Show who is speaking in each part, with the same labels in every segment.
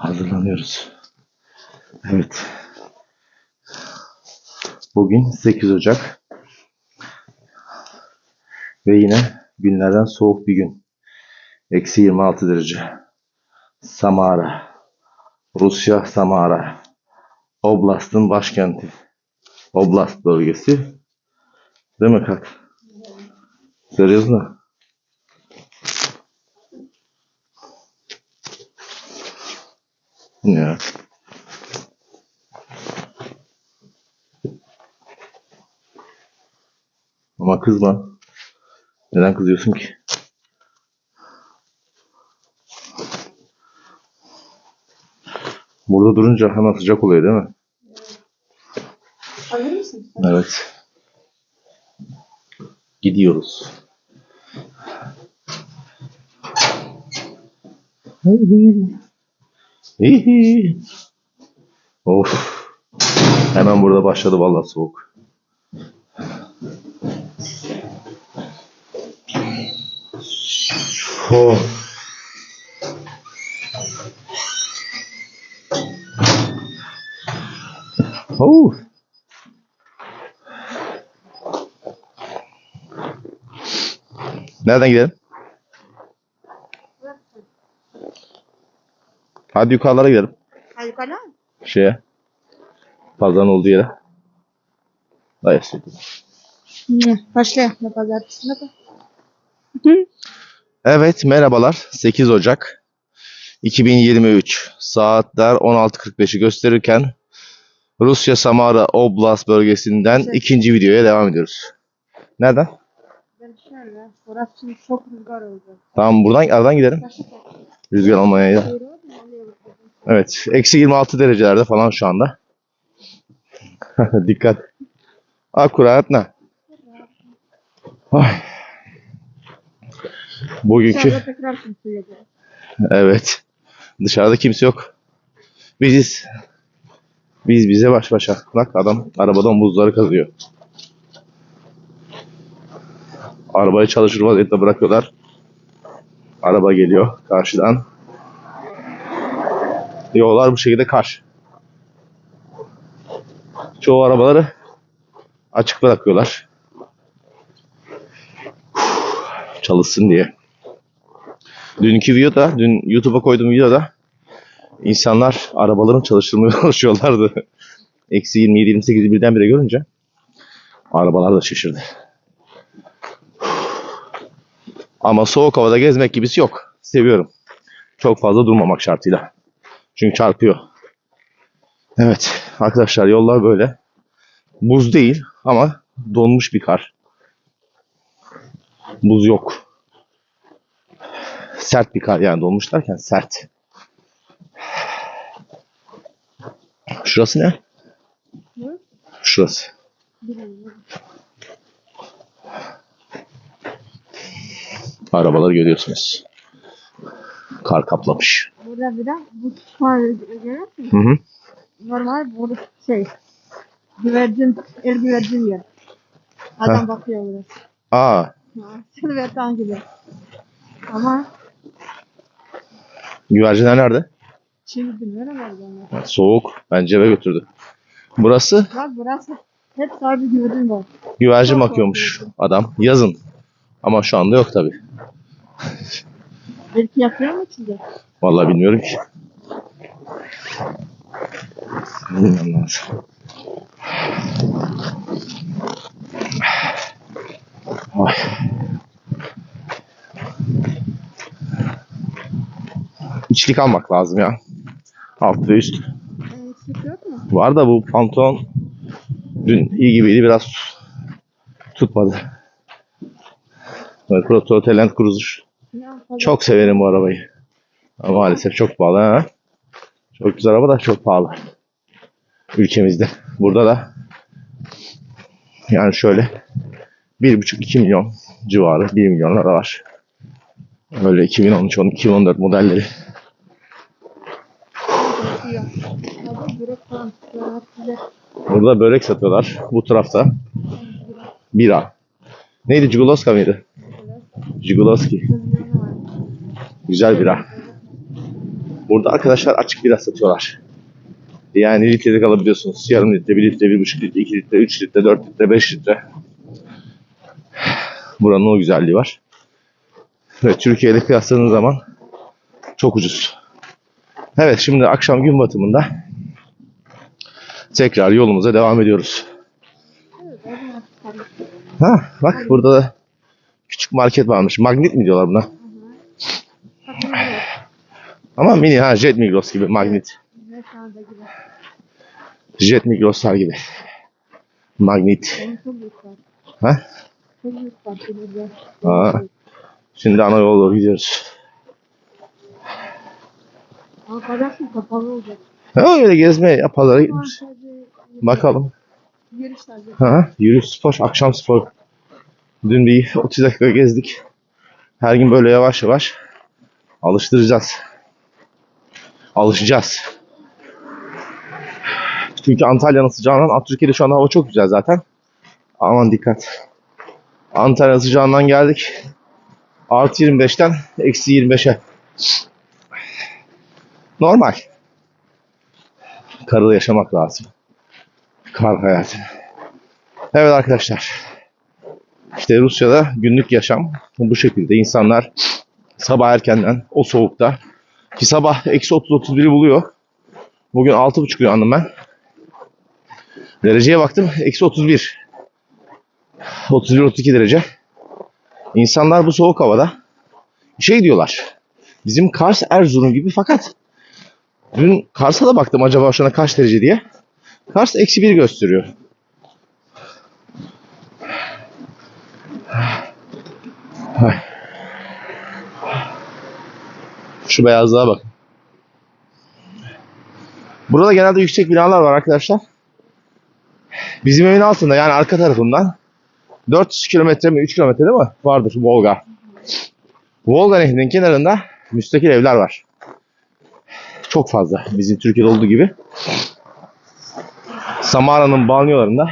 Speaker 1: Hazırlanıyoruz. Evet. Bugün 8 Ocak. Ve yine günlerden soğuk bir gün. Eksi 26 derece. Samara. Rusya Samara. Oblast'ın başkenti. Oblast bölgesi. Değil mi kalk? Görüyorsun Ya. Ama kızma. Neden kızıyorsun ki? Burada durunca hemen sıcak oluyor değil mi?
Speaker 2: Hazır mısın?
Speaker 1: Evet. Gidiyoruz. Hihi. Of. Hemen burada başladı vallahi soğuk. Oh. Oh. Nereden gidelim? Hadi yukarılara gidelim.
Speaker 2: Ha yukarı mı?
Speaker 1: Şeye. Pazarın olduğu yere. Dayı
Speaker 2: Başla. Ne pazartesi ne kadar?
Speaker 1: Evet merhabalar. 8 Ocak 2023 saatler 16.45'i gösterirken Rusya Samara Oblast bölgesinden
Speaker 2: Evet.
Speaker 1: ikinci videoya devam ediyoruz. Nereden?
Speaker 2: Ben şöyle. Orası şimdi çok rüzgar olacak.
Speaker 1: Tamam buradan aradan gidelim. Rüzgar Almanya'ya. Evet. Eksi 26 derecelerde falan şu anda. Dikkat. Akurat ne? Ay. Bugünkü
Speaker 2: Dışarıda tekrar kimse yok.
Speaker 1: Evet. Dışarıda kimse yok. Biziz. Biz bize baş başa. Bak adam arabadan buzları kazıyor. Arabayı çalışır vaziyette bırakıyorlar. Araba geliyor karşıdan. Yollar bu şekilde kar. Çoğu arabaları açık bırakıyorlar. Çalışsın diye. Dünkü videoda, dün YouTube'a koyduğum videoda insanlar arabaların çalıştırmaya çalışıyorlardı. Eksi 27-28'i birdenbire görünce arabalar da şaşırdı. Ama soğuk havada gezmek gibisi yok. Seviyorum. Çok fazla durmamak şartıyla. Çünkü çarpıyor. Evet arkadaşlar yollar böyle. Buz değil ama donmuş bir kar. Buz yok. Sert bir kar yani donmuş derken sert. Şurası ne?
Speaker 2: Ne?
Speaker 1: Şurası. Arabaları görüyorsunuz. Kar kaplamış.
Speaker 2: De bu?
Speaker 1: Hı hı.
Speaker 2: Normal bu şey. Güvercin, el güvercin yer. Adam
Speaker 1: Heh.
Speaker 2: bakıyor buraya.
Speaker 1: Aa,
Speaker 2: Ha, Silverton gibi. Ama
Speaker 1: güvercinler nerede?
Speaker 2: şimdi bilmiyorum nerede onlar.
Speaker 1: Soğuk. Bence eve götürdü. Burası
Speaker 2: Bak burası hep sadece güvercin var.
Speaker 1: güvercin bakıyormuş adam. Yazın. Ama şu anda yok tabi.
Speaker 2: Belki yapıyor mu içinde?
Speaker 1: Vallahi bilmiyorum ki. Bilmem lazım. Ay. İçlik almak lazım ya. Alt ve üst. Var da bu pantolon dün iyi gibiydi biraz tutmadı. Böyle Proto Land Cruiser. Çok severim bu arabayı. Maalesef çok pahalı ha. Çok güzel araba da çok pahalı. Ülkemizde. Burada da yani şöyle 1,5-2 milyon civarı 1 milyonlar da var. Öyle 2013-2014 modelleri.
Speaker 2: Yok. Hadi börek falan. Börek güzel.
Speaker 1: Burada börek satıyorlar. Bu tarafta bira. Neydi? Cigoloska mıydı?
Speaker 2: Var.
Speaker 1: Güzel bira. Burada arkadaşlar açık bira satıyorlar. Yani litrelik alabiliyorsunuz. Yarım litre, bir litre, bir buçuk litre, iki litre, üç litre, dört litre, beş litre. Buranın o güzelliği var. Ve Türkiye ile kıyasladığınız zaman çok ucuz. Evet şimdi akşam gün batımında tekrar yolumuza devam ediyoruz. Ha bak burada da küçük market varmış. Magnet mi diyorlar buna? Ama mini ha Jet Migros gibi magnet. Jet Migros'lar gibi. Magnet. Ha? Ha. Şimdi ana yola doğru gidiyoruz.
Speaker 2: Pazartesi kapalı olacak.
Speaker 1: Ha, öyle gezmeye ya pazara gitmiş. Bakalım. Ha, yürüyüş spor, akşam spor. Dün bir 30 dakika gezdik. Her gün böyle yavaş yavaş alıştıracağız. Alışacağız. Çünkü Antalya'nın sıcağından, Türkiye'de şu anda hava çok güzel zaten. Aman dikkat. Antalya sıcağından geldik. Artı 25'ten eksi 25'e. Normal. Karada yaşamak lazım. Kar hayatı. Evet arkadaşlar. İşte Rusya'da günlük yaşam bu şekilde. İnsanlar sabah erkenden o soğukta ki sabah eksi 30-31'i buluyor. Bugün 6.5 uyandım ben. Dereceye baktım. Eksi 31. 31-32 derece. İnsanlar bu soğuk havada şey diyorlar. Bizim Kars Erzurum gibi fakat dün Kars'a da baktım acaba şu an kaç derece diye. Kars eksi 1 gösteriyor. Ay. Şu beyazlığa bak. Burada genelde yüksek binalar var arkadaşlar. Bizim evin altında yani arka tarafından 400 kilometre mi 3 kilometre değil mi? Vardır Volga. Volga nehrinin kenarında müstakil evler var. Çok fazla. Bizim Türkiye'de olduğu gibi. Samara'nın banyolarında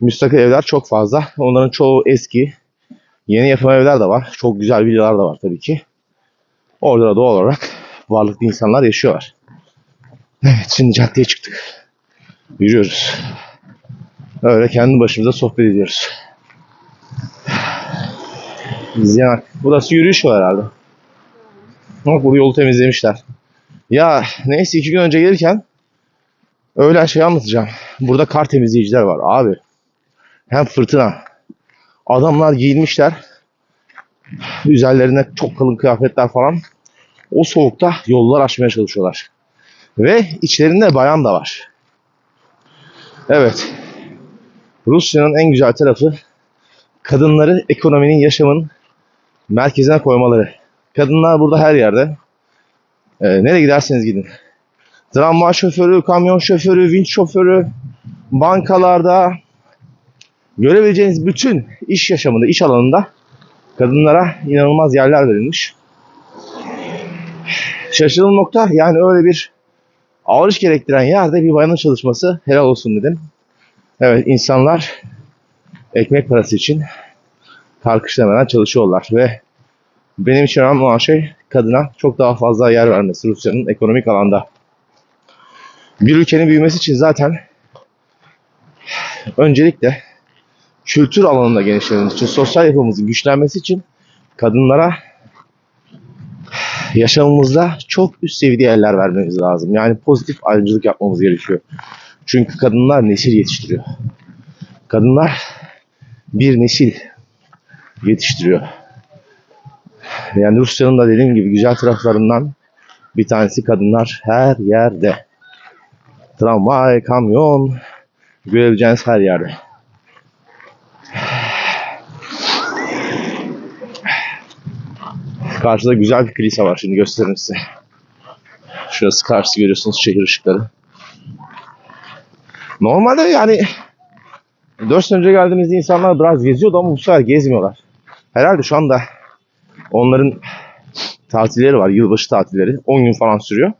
Speaker 1: müstakil evler çok fazla. Onların çoğu eski. Yeni yapım evler de var. Çok güzel villalar da var tabii ki. Orada da doğal olarak varlıklı insanlar yaşıyorlar. Evet şimdi caddeye çıktık. Yürüyoruz. Öyle kendi başımıza sohbet ediyoruz. İzleyen Burası yürüyüş var herhalde. Bak bu yolu temizlemişler. Ya neyse iki gün önce gelirken öğlen şey anlatacağım. Burada kar temizleyiciler var abi. Hem fırtına. Adamlar giyinmişler. Üzerlerine çok kalın kıyafetler falan. O soğukta yollar açmaya çalışıyorlar. Ve içlerinde bayan da var. Evet. Rusya'nın en güzel tarafı kadınları ekonominin, yaşamın merkezine koymaları. Kadınlar burada her yerde. Ee, nereye giderseniz gidin. Tramvay şoförü, kamyon şoförü, vinç şoförü, bankalarda görebileceğiniz bütün iş yaşamında, iş alanında kadınlara inanılmaz yerler verilmiş. Şaşırılan nokta yani öyle bir ağır iş gerektiren yerde bir bayanın çalışması helal olsun dedim. Evet insanlar ekmek parası için kalkışlamadan çalışıyorlar ve benim için önemli olan şey kadına çok daha fazla yer vermesi Rusya'nın ekonomik alanda. Bir ülkenin büyümesi için zaten öncelikle kültür alanında genişlememiz için, sosyal yapımızın güçlenmesi için kadınlara yaşamımızda çok üst seviyede yerler vermemiz lazım. Yani pozitif ayrımcılık yapmamız gerekiyor. Çünkü kadınlar nesil yetiştiriyor. Kadınlar bir nesil yetiştiriyor. Yani Rusya'nın da dediğim gibi güzel taraflarından bir tanesi kadınlar her yerde. Tramvay, kamyon görebileceğiniz her yerde. Karşıda güzel bir kilise var. Şimdi gösteririm size. Şurası karşısı görüyorsunuz şehir ışıkları. Normalde yani 4 sene önce geldiğimizde insanlar biraz geziyordu ama bu sefer gezmiyorlar. Herhalde şu anda onların tatilleri var. Yılbaşı tatilleri. 10 gün falan sürüyor.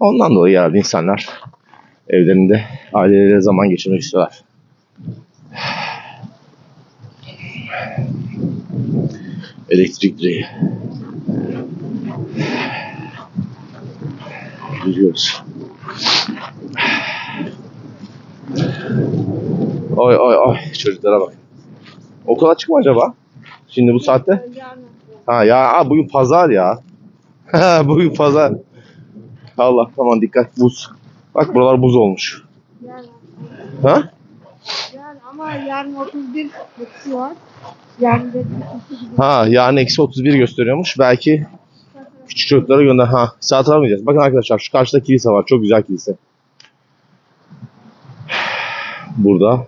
Speaker 1: Ondan dolayı herhalde insanlar evlerinde aileleriyle zaman geçirmek istiyorlar. Elektrik direği. Yürüyoruz. Oy oy oy çocuklara bak. Okul açık mı acaba? Şimdi bu saatte? Ha ya aa, bugün pazar ya. bugün pazar. Allah tamam dikkat buz. Bak buralar buz olmuş. Ha?
Speaker 2: yani ama yarın 31 eksi var. Yarın da
Speaker 1: Ha yarın eksi 31 gösteriyormuş. Belki küçük çocuklara gönder. Ha saat alamayacağız. Bakın arkadaşlar şu karşıda kilise var. Çok güzel kilise. Burada.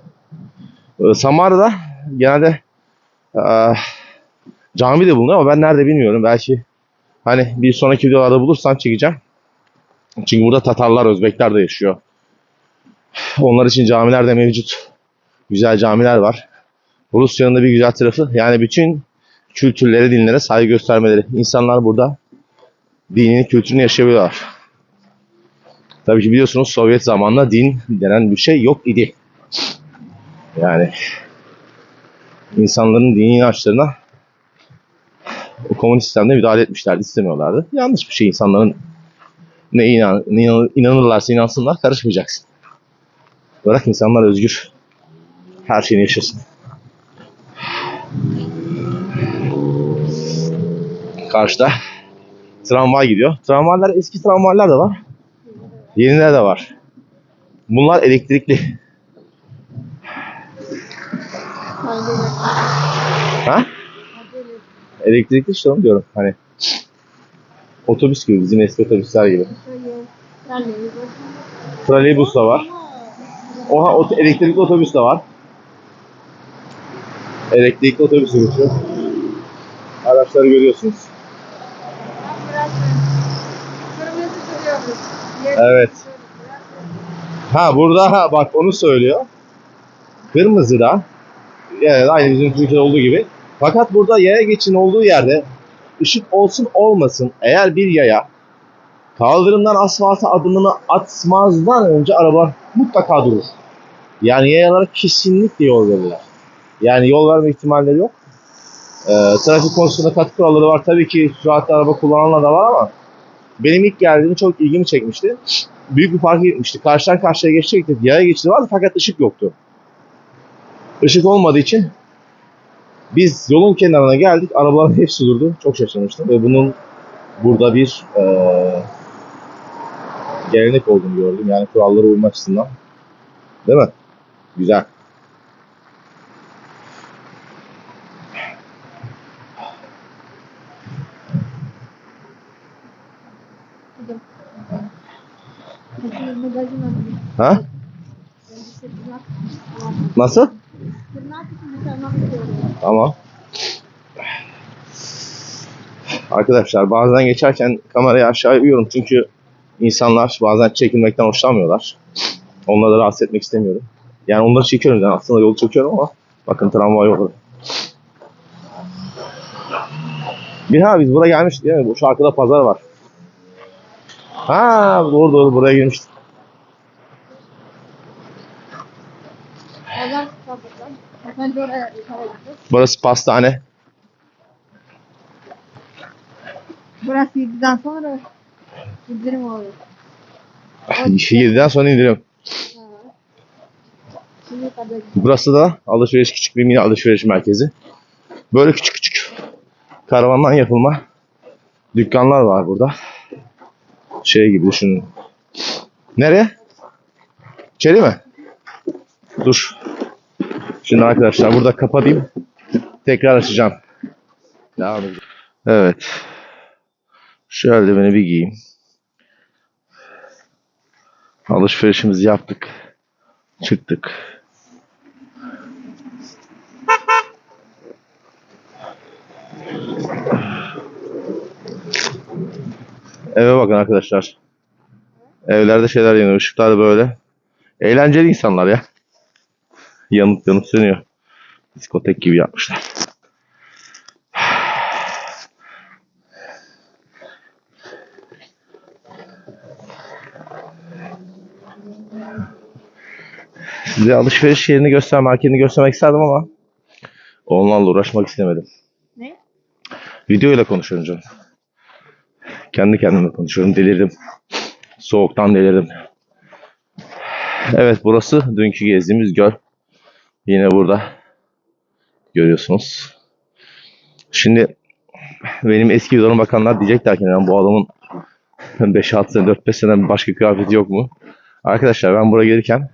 Speaker 1: Ee, Samara'da genelde eee, cami de bulunuyor ama ben nerede bilmiyorum. Belki hani bir sonraki videolarda bulursam çekeceğim. Çünkü burada Tatarlar, Özbekler de yaşıyor. Onlar için camiler de mevcut. Güzel camiler var. Rusya'nın da bir güzel tarafı yani bütün kültürlere, dinlere saygı göstermeleri. İnsanlar burada dinini, kültürünü yaşayabiliyorlar. Tabii ki biliyorsunuz Sovyet zamanında din denen bir şey yok idi. Yani insanların dini inançlarına o komünist sistemde müdahale etmişlerdi, istemiyorlardı. Yanlış bir şey insanların ne inan, inan- inanırlarsa inansınlar karışmayacaksın. Bırak insanlar özgür. Her şeyini yaşasın. Karşıda tramvay gidiyor. Tramvaylar eski tramvaylar da var. Yeniler de var. Bunlar elektrikli. Ha? Elektrikli işte onu diyorum. Hani otobüs gibi bizim eski otobüsler gibi. Trolleybus da var. Oha ot- elektrikli otobüs de var. Elektrikli otobüs geçiyor. Araçları görüyorsunuz. Evet. Ha burada bak onu söylüyor. Kırmızıda yani aynı bizim Türkiye'de olduğu gibi. Fakat burada yaya geçin olduğu yerde ışık olsun olmasın eğer bir yaya kaldırımdan asfalta adımını atmazdan önce araba mutlaka durur. Yani yayalara kesinlikle yol verirler. Yani yol verme ihtimalleri yok. Ee, trafik konusunda katı kuralları var. Tabii ki süratli araba kullananlar da var ama benim ilk geldiğim çok ilgimi çekmişti. Büyük bir parka gitmiştik. Karşıdan karşıya geçecektik. Yaya geçidi vardı fakat ışık yoktu. Işık olmadığı için biz yolun kenarına geldik. Arabaların hepsi durdu. Çok şaşırmıştım. Ve bunun burada bir eee gelenek olduğunu gördüm. Yani kurallara uymak açısından. Değil mi? Güzel. Ha? Nasıl? Tamam. Arkadaşlar bazen geçerken kamerayı aşağı eğiyorum çünkü insanlar bazen çekilmekten hoşlanmıyorlar. Onları da rahatsız etmek istemiyorum. Yani onları çekiyorum yani aslında yolu çekiyorum ama bakın tramvay yolu. Bir ha biz buraya gelmiştik değil mi? Şu arkada pazar var. Ha doğru doğru buraya girmiştik.
Speaker 2: Bence oraya yukarı gideceğiz.
Speaker 1: Burası pastane.
Speaker 2: Burası 7'den sonra indirim oluyor.
Speaker 1: 7'den sonra.
Speaker 2: Şimdi kadar
Speaker 1: Burası da alışveriş küçük bir mini alışveriş merkezi. Böyle küçük küçük karavandan yapılma dükkanlar var burada. Şey gibi düşünün. Nereye? İçeri mi? Dur. Şimdi arkadaşlar burada kapatayım. Tekrar açacağım. Devam edelim. Evet. Şu eldiveni bir giyeyim. Alışverişimizi yaptık. Çıktık. Eve bakın arkadaşlar. Evlerde şeyler yanıyor. Işıklar böyle. Eğlenceli insanlar ya. Yanıp yanıp sönüyor. Diskotek gibi yapmışlar. Size alışveriş yerini göster, marketini göstermek isterdim ama onlarla uğraşmak istemedim.
Speaker 2: Ne?
Speaker 1: Video ile konuşuyorum canım. Kendi kendime konuşuyorum. Delirdim. Soğuktan delirdim. Evet burası dünkü gezdiğimiz göl. Yine burada görüyorsunuz. Şimdi benim eski videolarıma bakanlar diyecekler ki "Lan bu adamın 5-6 sene 4-5 sene başka kıyafeti yok mu? Arkadaşlar ben buraya gelirken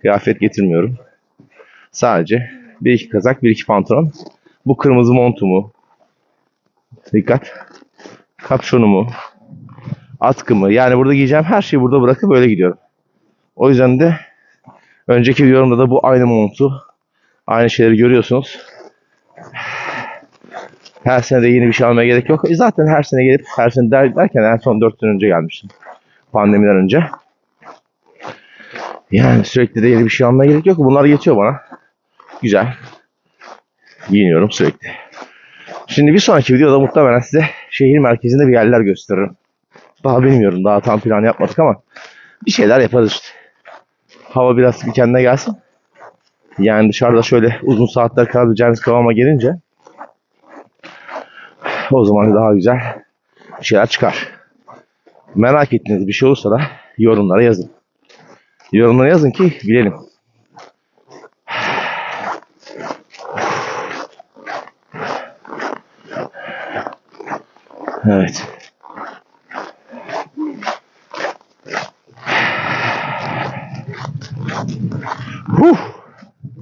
Speaker 1: kıyafet getirmiyorum. Sadece bir iki kazak, bir iki pantolon. Bu kırmızı montumu. Dikkat. Kapşonumu. Atkımı. Yani burada giyeceğim her şeyi burada bırakıp böyle gidiyorum. O yüzden de önceki videomda da bu aynı montu. Aynı şeyleri görüyorsunuz. Her sene de yeni bir şey almaya gerek yok. E zaten her sene gelip her sene der, derken en son 4 sene önce gelmiştim. Pandemiden önce. Yani sürekli de yeni bir şey almaya gerek yok. Bunlar yetiyor bana. Güzel. Giyiniyorum sürekli. Şimdi bir sonraki videoda muhtemelen size şehir merkezinde bir yerler gösteririm. Daha bilmiyorum. Daha tam plan yapmadık ama bir şeyler yaparız işte. Hava biraz bir kendine gelsin. Yani dışarıda şöyle uzun saatler kalabileceğimiz kıvama gelince o zaman daha güzel şeyler çıkar. Merak ettiğiniz bir şey olursa da yorumlara yazın. Yorumlara yazın ki bilelim. Evet.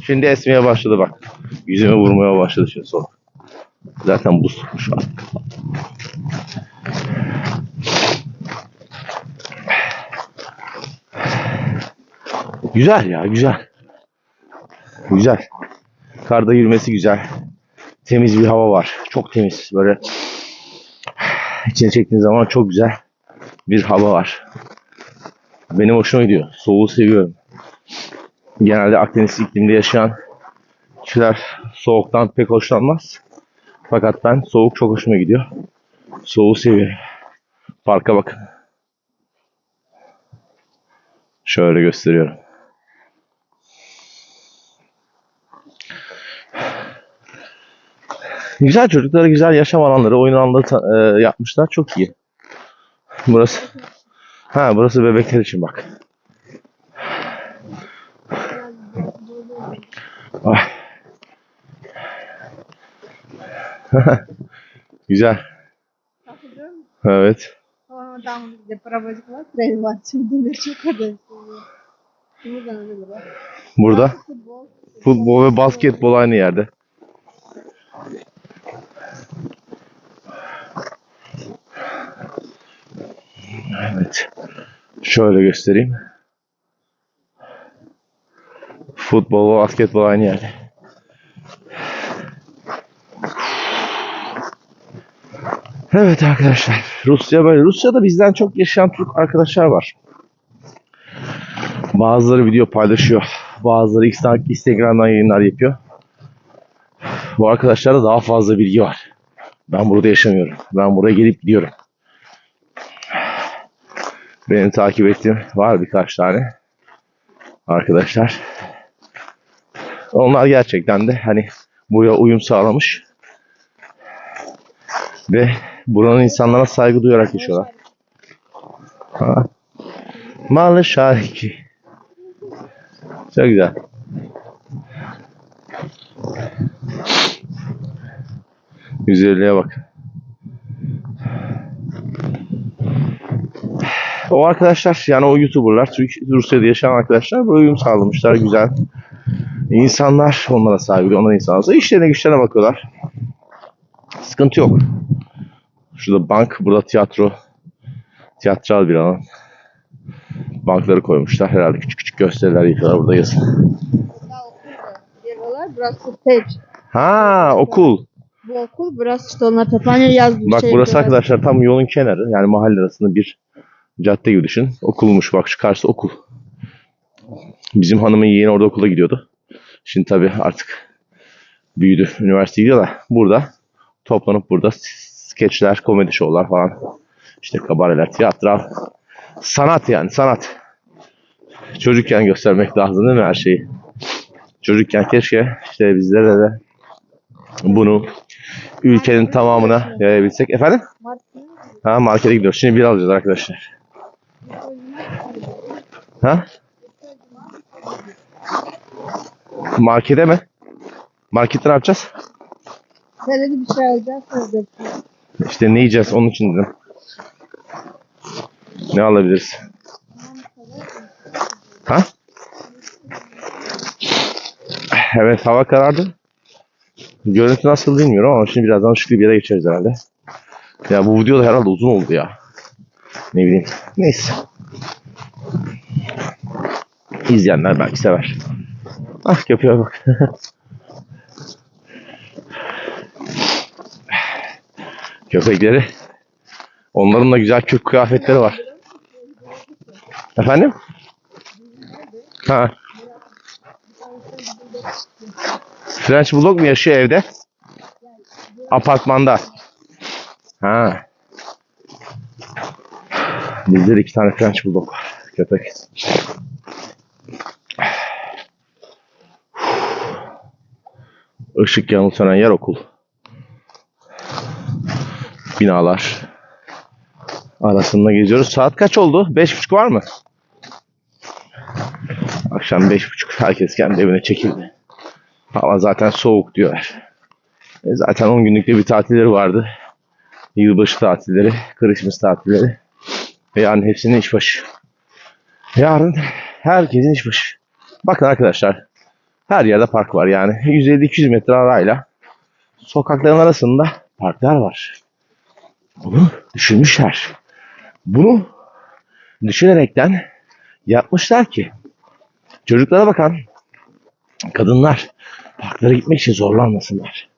Speaker 1: Şimdi esmeye başladı bak. Yüzüme vurmaya başladı şimdi sonra. Zaten buz tutmuş artık. Güzel ya güzel. Güzel. Karda yürümesi güzel. Temiz bir hava var. Çok temiz. Böyle içine çektiğiniz zaman çok güzel bir hava var. Benim hoşuma gidiyor. Soğuğu seviyorum. Genelde Akdeniz ikliminde yaşayan kişiler soğuktan pek hoşlanmaz. Fakat ben soğuk çok hoşuma gidiyor. Soğuğu seviyorum. Parka bakın. Şöyle gösteriyorum. Güzel çocuklara güzel yaşam alanları, oyun alanları e, yapmışlar. Çok iyi. Burası. Ha burası bebekler için bak. Ah. Güzel. Evet.
Speaker 2: Sonra tam bize parabacık var. Tren var. Şimdi de çok önemli. Burada ne var?
Speaker 1: Burada
Speaker 2: futbol
Speaker 1: ve basketbol aynı yerde. Evet. Şöyle göstereyim. Futbol basketbol aynı yerde. Evet arkadaşlar. Rusya böyle. Rusya'da bizden çok yaşayan Türk arkadaşlar var. Bazıları video paylaşıyor. Bazıları Insta- Instagram'dan yayınlar yapıyor. Bu arkadaşlarda daha fazla bilgi var. Ben burada yaşamıyorum. Ben buraya gelip gidiyorum. Benim takip ettiğim var birkaç tane arkadaşlar. Onlar gerçekten de hani buraya uyum sağlamış ve buranın insanlara saygı duyarak yaşıyorlar. Ha. Malı şariki. Çok güzel. Güzelliğe bak. O arkadaşlar yani o YouTuber'lar, Türk, Rusya'da yaşayan arkadaşlar buraya uyum sağlamışlar. Güzel. İnsanlar onlara saygı duyuyor. Onlar insanlar. İşlerine güçlerine bakıyorlar. Sıkıntı yok. Şurada bank, burada tiyatro. Tiyatral bir alan. Bankları koymuşlar. Herhalde küçük küçük gösteriler yapıyorlar burada yazın.
Speaker 2: Ya okulda diyorlar. Burası stage.
Speaker 1: Ha okul.
Speaker 2: Bu okul burası işte onlar toplanıyor yaz bir
Speaker 1: Bak
Speaker 2: şey
Speaker 1: burası
Speaker 2: biraz-
Speaker 1: arkadaşlar tam yolun kenarı. Yani mahalle arasında bir cadde gibi düşün. Okulmuş bak şu karşısı okul. Bizim hanımın yeğeni orada okula gidiyordu. Şimdi tabii artık büyüdü. Üniversiteye gidiyor da burada toplanıp burada skeçler, komedi şovlar falan. İşte kabareler, tiyatro. Sanat yani sanat. Çocukken göstermek lazım değil mi her şeyi? Çocukken keşke işte bizlere de bunu ülkenin tamamına yayabilsek. Efendim? Ha markete gidiyoruz. Şimdi bir alacağız arkadaşlar. Ha? Markete mi? Markette ne yapacağız?
Speaker 2: Nerede bir şey alacağız orada.
Speaker 1: İşte ne yiyeceğiz onun için dedim. Ne alabiliriz? Ha? Evet hava karardı. Görüntü nasıl bilmiyorum ama şimdi birazdan ışıklı bir yere geçeriz herhalde. Ya bu video da herhalde uzun oldu ya. Ne bileyim. Neyse. İzleyenler belki sever. Ah köpeğe bak. Köpekleri. Onların da güzel kök kıyafetleri var. Efendim? Ha. French Bulldog mu yaşıyor evde? Apartmanda. Ha. Bizde de iki tane French Bulldog var. Köpek. Işık yanıp sönen yer okul. Binalar. Arasında geziyoruz. Saat kaç oldu? Beş buçuk var mı? Akşam beş buçuk. Herkes kendi evine çekildi. Hava zaten soğuk diyorlar. E zaten 10 günlük de bir tatilleri vardı. Yılbaşı tatilleri, Christmas tatilleri. Ve yarın hepsinin işbaşı. Yarın herkesin işbaşı. Bakın arkadaşlar. Her yerde park var yani. 150-200 metre arayla sokakların arasında parklar var. Bunu düşünmüşler. Bunu düşünerekten yapmışlar ki çocuklara bakan kadınlar parklara gitmek için zorlanmasınlar.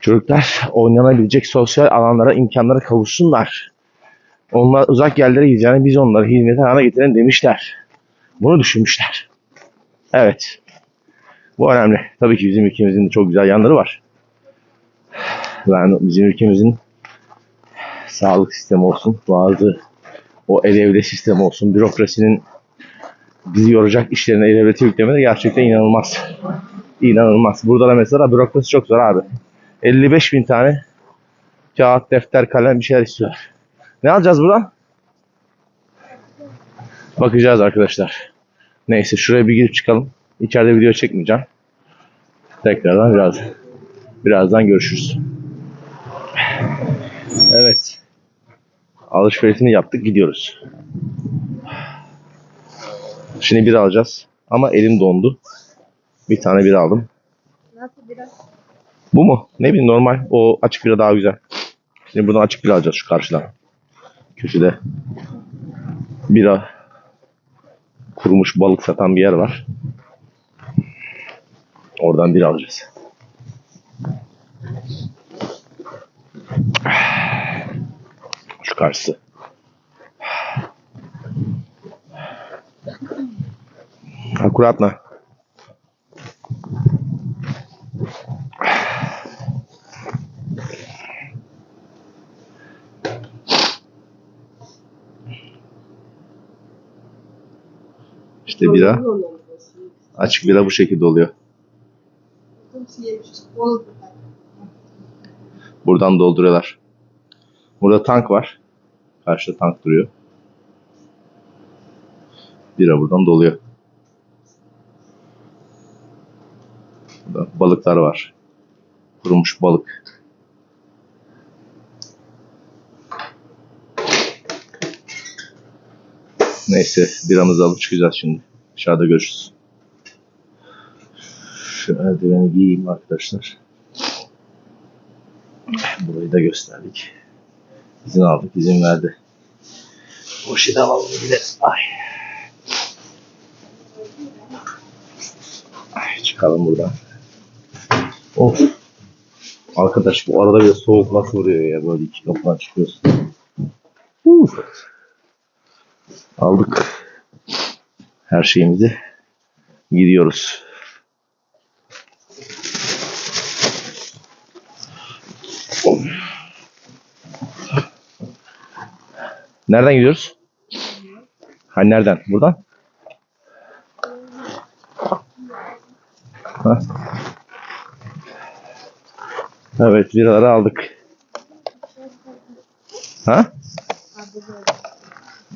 Speaker 1: Çocuklar oynanabilecek sosyal alanlara, imkanlara kavuşsunlar. Onlar uzak yerlere gideceğini biz onları hizmete hale getirelim demişler. Bunu düşünmüşler. Evet. Bu önemli. Tabii ki bizim ülkemizin de çok güzel yanları var. Yani bizim ülkemizin sağlık sistemi olsun, bazı o el-evle sistemi olsun, bürokrasinin bizi yoracak işlerine el-evleti yüklemede gerçekten inanılmaz. İnanılmaz. Burada da mesela bürokrasi çok zor abi. 55 bin tane kağıt, defter, kalem bir şeyler istiyor. Ne alacağız buradan? Bakacağız arkadaşlar. Neyse şuraya bir girip çıkalım. İçeride video çekmeyeceğim. Tekrardan biraz birazdan görüşürüz. Evet. Alışverişini yaptık gidiyoruz. Şimdi bir alacağız. Ama elim dondu. Bir tane bir aldım.
Speaker 2: Nasıl biraz?
Speaker 1: Bu mu? Ne bileyim normal. O açık bira daha güzel. Şimdi buradan açık bira alacağız şu karşıdan. Köşede. Bira. Kurumuş balık satan bir yer var. Oradan bira alacağız. Şu karşısı. Аккуратно. İşte bira. Açık bira bu şekilde oluyor. Buradan dolduruyorlar. Burada tank var. Karşıda tank duruyor. Bira buradan doluyor. Burada balıklar var. Kurumuş balık. Neyse biramızı alıp çıkacağız şimdi. Dışarıda görüşürüz. Şu eldiveni giyeyim arkadaşlar. Burayı da gösterdik. İzin aldık, izin verdi. Şeyi de alalım bir de. Ay. Ay, çıkalım buradan. Of. Arkadaş bu arada bir soğuk nasıl vuruyor ya böyle iki kapıdan çıkıyorsun. Uf. Aldık her şeyimizi. Gidiyoruz. Of. Nereden gidiyoruz? Ha nereden? Buradan? Ha. Evet biraları aldık. Ha?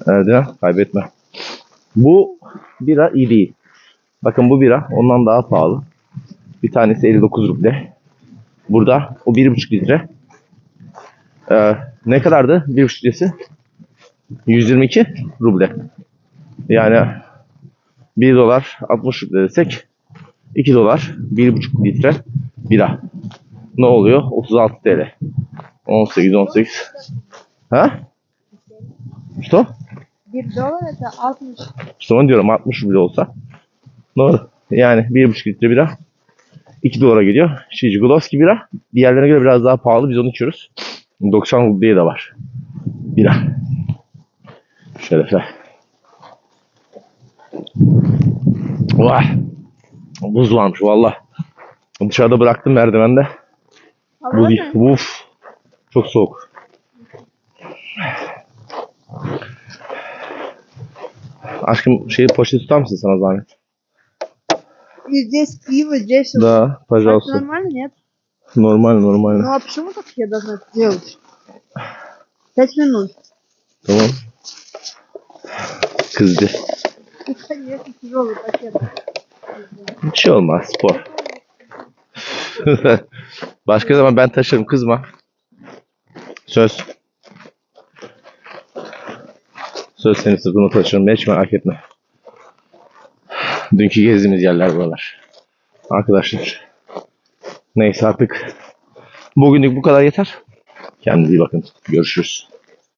Speaker 1: Eldiven kaybetme. Bu bira iyi değil. Bakın bu bira ondan daha pahalı. Bir tanesi 59 ruble. Burada o 1,5 litre. Ee, ne kadardı 1,5 litresi? 122 ruble. Yani 1 dolar 60 ruble desek 2 dolar 1,5 litre bira. Ne oluyor? 36 TL. 18 18. Ha? İşte
Speaker 2: Bir dolar ise 60.
Speaker 1: İşte onu diyorum 60 ruble olsa. Doğru. Yani 1,5 litre bira 2 dolara geliyor. Şijigolovski bira diğerlerine göre biraz daha pahalı. Biz onu içiyoruz. 90 rubleye de var. Bira. Şerefe. Vay. Buz varmış valla. Dışarıda bıraktım merdivende.
Speaker 2: Hava
Speaker 1: Buz,
Speaker 2: ne?
Speaker 1: uf. Çok soğuk. Aşkım şeyi poşet tutar mısın sana zahmet?
Speaker 2: И здесь пиво, здесь...
Speaker 1: Да,
Speaker 2: Так
Speaker 1: пожалуйста.
Speaker 2: нормально, нет?
Speaker 1: Нормально, нормально.
Speaker 2: Ну а почему так я должна это делать? Пять минут.
Speaker 1: Tamam. Kızdı. Hiç şey olmaz spor. Başka zaman ben taşırım kızma. Söz. Söz seni sırtıma taşırım. Hiç merak etme. Dünkü gezdiğimiz yerler buralar. Arkadaşlar. Neyse artık. Bugünlük bu kadar yeter. Kendinize iyi bakın. Görüşürüz.